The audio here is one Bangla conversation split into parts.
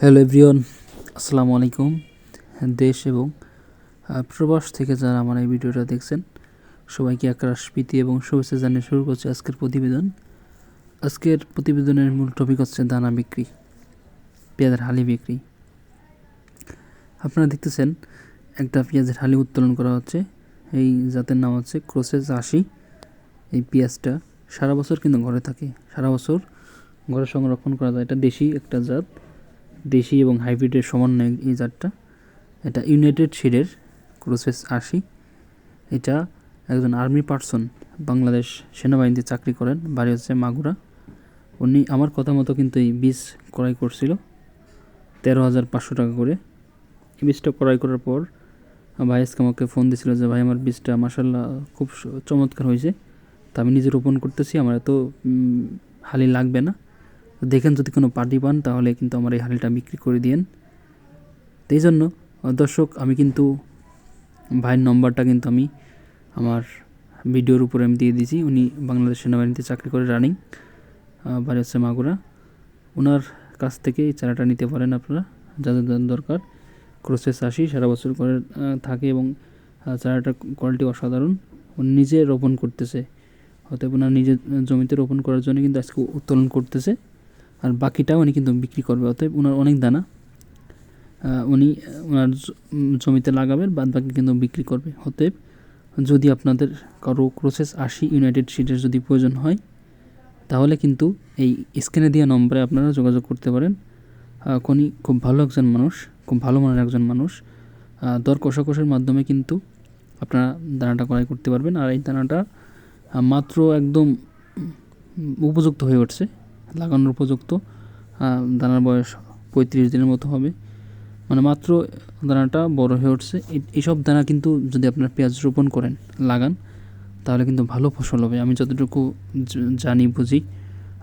হ্যালো এভরিওয়ান, আসসালামু আলাইকুম। দেশ এবং প্রবাস থেকে যারা আমার এই ভিডিওটা দেখছেন, সবাইকে একরাশ প্রীতি এবং শুভেচ্ছা জানিয়ে শুরু করছে আজকের প্রতিবেদন। আজকের প্রতিবেদনের মূল টপিক হচ্ছে দানা বিক্রি, পেঁয়াজের হালি বিক্রি। আপনারা দেখতেছেন, একটা পেঁয়াজের হালি উত্তোলন করা হচ্ছে। এই জাতের নাম হচ্ছে ক্রোসেস আশি এই পেঁয়াজটা সারা বছর কিন্তু ঘরে থাকে। সারা বছর ঘরে সংরক্ষণ করা যায়। এটা দেশি একটা জাত। দেশি এবং হাইব্রিডের সমন্বয় এই জাতটা। এটা ইউনাইটেড সিডের ক্রোসেস আশি এটা একজন আর্মি পার্সন বাংলাদেশ সেনাবাহিনীতে চাকরি করেন, বাড়ি হচ্ছে মাগুরা। উনি আমার কথা মতো কিন্তু এই বীজ ক্রয় করছিল, তেরো হাজার পাঁচশো টাকা করে। এই বীজটা ক্রয় করার পর ভাই আমাকে ফোন দিছিল যে, ভাই, আমার বীজটা মাসাল্লাহ খুব চমৎকার হয়েছে। তা আমি নিজে রোপণ করতেছি, আমার এত হালি লাগবে না। তো দেখেন যদি কোনো পার্টি পান, তাহলে কিন্তু আমার এই হালিটা বিক্রি করে দিয়েন। তো এই জন্য দর্শক, আমি কিন্তু ভাইয়ের নম্বরটা কিন্তু আমি আমার ভিডিওর উপরে আমি দিয়ে দিয়েছি। উনি বাংলাদেশ সেনাবাহিনীতে চাকরি করে রানিং বাড়ি হচ্ছে মাগুরা। ওনার কাছ থেকে এই চারাটা নিতে পারেন আপনারা, যাদের দরকার। ক্রোসেস আসি সারা বছর করে থাকে এবং চারাটার কোয়ালিটি অসাধারণ। উনি নিজে রোপণ করতেছে। অতএব ওনার নিজের জমিতে রোপণ করার জন্য কিন্তু আজকে উত্তোলন করতেছে। আর বাকিটাও উনি কিন্তু বিক্রি করবে, অতএব ওনার অনেক দানা। উনি ওনার জমিতে লাগাবেন বাদ বাকি কিন্তু বিক্রি করবে। অতএব যদি আপনাদের কারও ক্রোসেস আশি ইউনাইটেড সিটের যদি প্রয়োজন হয়, তাহলে কিন্তু এই স্ক্রিনে দেওয়া নম্বরে আপনারা যোগাযোগ করতে পারেন। কোনি খুব ভালো একজন মানুষ, খুব ভালো মানের একজন মানুষ। দর কষাকষের মাধ্যমে কিন্তু আপনারা দানাটা ক্রয় করতে পারবেন। আর এই দানাটা মাত্র একদম উপযুক্ত হয়ে উঠছে। লাগানোর উপযুক্ত দানার বয়স পঁয়ত্রিশ দিনের মতো হবে। মানে মাত্র দানাটা বড় হয়ে উঠছে। এইসব দানা কিন্তু যদি আপনার পেঁয়াজ রোপণ করেন, লাগান, তাহলে কিন্তু ভালো ফসল হবে। আমি যতটুকু জানি, বুঝি,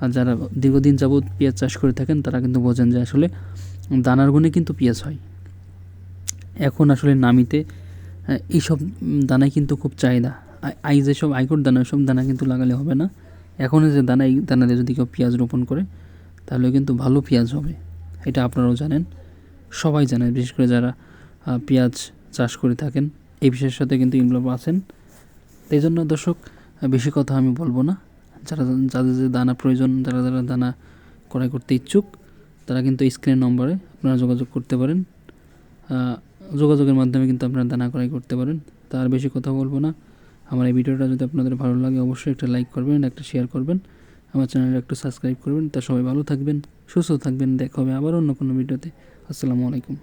আর যারা দীর্ঘদিন যাবৎ পেঁয়াজ চাষ করে থাকেন, তারা কিন্তু বোঝেন যে আসলে দানার গুণে কিন্তু পেঁয়াজ হয়। এখন আসলে নামিতে এইসব দানায় কিন্তু খুব চাহিদা। আই- যেসব আইকর দানা, ওইসব দানা কিন্তু লাগালে হবে না। এখন যে দানা এই দানা দিয়ে যদি কেউ পেঁয়াজ রোপণ করে, তাহলে কিন্তু ভালো পেঁয়াজ হবে। এটা আপনারাও জানেন। সবাই জানে, বিশেষ করে যারা পেঁয়াজ চাষ করে থাকেন, এই বিষয়ের সাথে কিন্তু ইনভলভ আছেন। তাই জন্য দর্শক বেশি কথা আমি বলব না। যারা যাদের যে দানা প্রয়োজন, যারা যারা দানা ক্রয় করতে ইচ্ছুক, তারা কিন্তু স্ক্রিনের নম্বরে আপনারা যোগাযোগ করতে পারেন। যোগাযোগের মাধ্যমে কিন্তু আপনারা দানা ক্রয় করতে পারেন। তার বেশি কথা বলব না। আমার এই ভিডিওটা যদি আপনাদের ভালো লাগে, অবশ্যই একটা লাইক করবেন, একটা শেয়ার করবেন। আমার চ্যানেলটা একটু সাবস্ক্রাইব করবেন। তা সবাই ভালো থাকবেন, সুস্থ থাকবেন। দেখা হবে আবার অন্য কোনো ভিডিওতে। আসসালামু আলাইকুম।